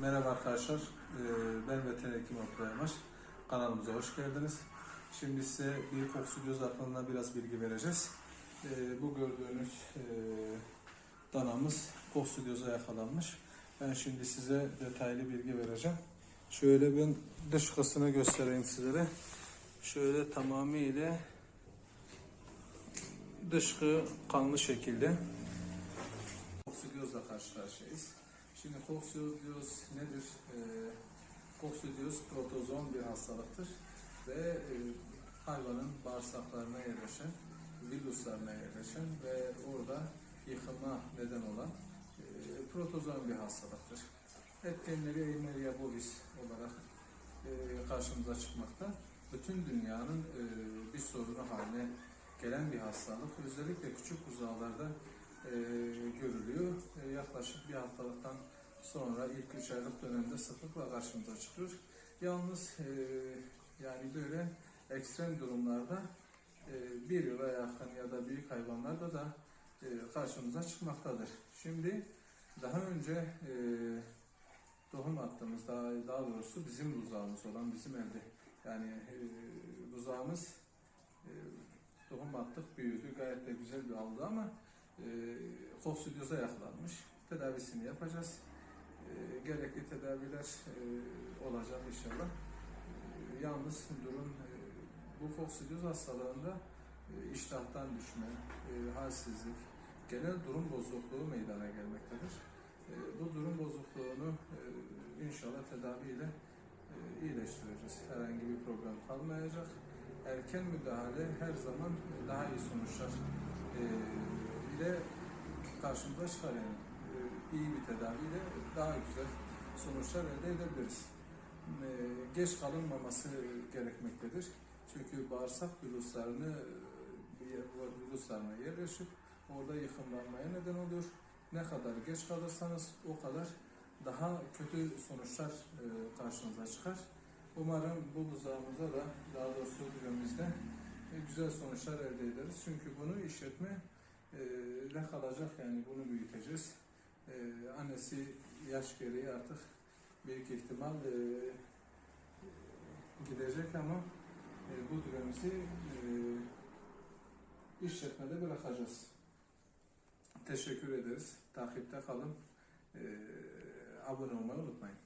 Merhaba arkadaşlar, Ee, ben veteriner hekim Oktay Yamaç. Kanalımıza hoş geldiniz. Şimdi size bir koksidyoz hakkında biraz bilgi vereceğiz. Ee, Bu gördüğünüz e, danamız koksidyoza yakalanmış. Ben şimdi size detaylı bilgi vereceğim. Şöyle ben dışkısını göstereyim sizlere. Şöyle tamamıyla dışkı kanlı şekilde koksidyozla karşı karşıyayız. Şimdi koksidiyoz nedir? Ee, koksidiyoz protozon bir hastalıktır ve e, hayvanın bağırsaklarına yerleşen, villuslarına yerleşen ve orada yıkıma neden olan e, protozon bir hastalıktır. Etkenleri Eimeria bovis olarak e, karşımıza çıkmakta. Bütün dünyanın e, bir sorunu haline gelen bir hastalık. Özellikle küçük uzağlarda e, görülüyor. E, yaklaşık bir haftalıktan sonra ilk üç aylık dönemde sıklıkla karşımıza çıkıyor. Yalnız e, yani böyle ekstrem durumlarda e, bir yıla yakın ya da büyük hayvanlarda da e, karşımıza çıkmaktadır. Şimdi daha önce e, tohum attığımız daha, daha doğrusu bizim buzağımız olan bizim elde yani e, buzağımız e, tohum attık büyüdü gayet de güzel bir aldı ama e, koksidyoza yakalanmış. Tedavisini yapacağız. E, gerekli tedaviler e, olacak inşallah. E, yalnız durum e, bu koksidyoz hastalığında e, iştahtan düşme, e, halsizlik, genel durum bozukluğu meydana gelmektedir. Bu durum bozukluğunu inşallah tedaviyle e, iyileştireceğiz. Herhangi bir problem kalmayacak. Erken müdahale her zaman daha iyi sonuçlar ile karşımıza çıkar yani. İyi bir tedaviyle daha güzel sonuçlar elde edebiliriz. E, geç kalınmaması gerekmektedir. Çünkü bağırsak virüslerini virüslerine yerleşip orada yıkımlanmaya neden olur. Ne kadar geç kalırsanız o kadar daha kötü sonuçlar e, karşınıza çıkar. Umarım bu buzağımıza da daha doğrusu ürünümüzde e, güzel sonuçlar elde ederiz. Çünkü bunu işletme e, ne kalacak yani bunu büyüteceğiz. E, annesi yaş gereği artık büyük ihtimal e, gidecek ama e, bu düremizi e, işletmede bırakacağız. Teşekkür ederiz. Takipte kalın. E, abone olmayı unutmayın.